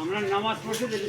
আমরা নামাজ পড়তে দেখি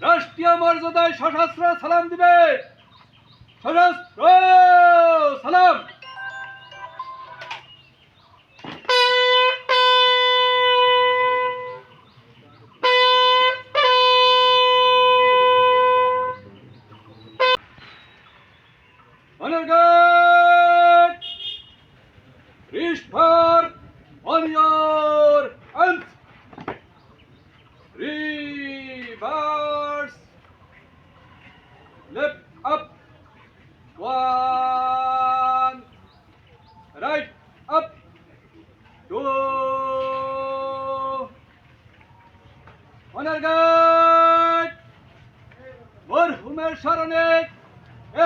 রাষ্ট্রীয় মর্যাদায় সশস্ত্র সালাম দিবে। সশস্ত্র Honorgard! মরহুমের স্মরণে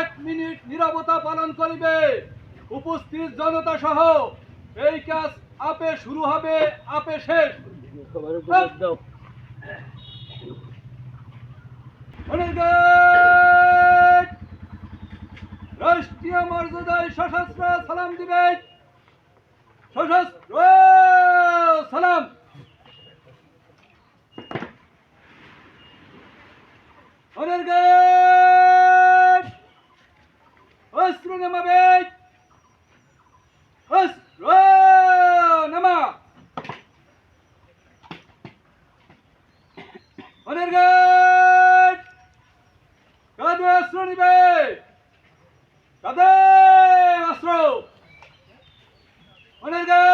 এক মিনিট নীরবতা পালন উপস্থিত জনতা সহ এই কাজ আপে শুরু হবে, আপে শেষ। রাষ্ট্রীয় মর্যাদায় সশস্ত্র সালাম দিবে সশস্ত্র Onergan! Astro nama bej! Astro nama! Onergan! Kadu astro ni bej! Kadu astro! Onergan!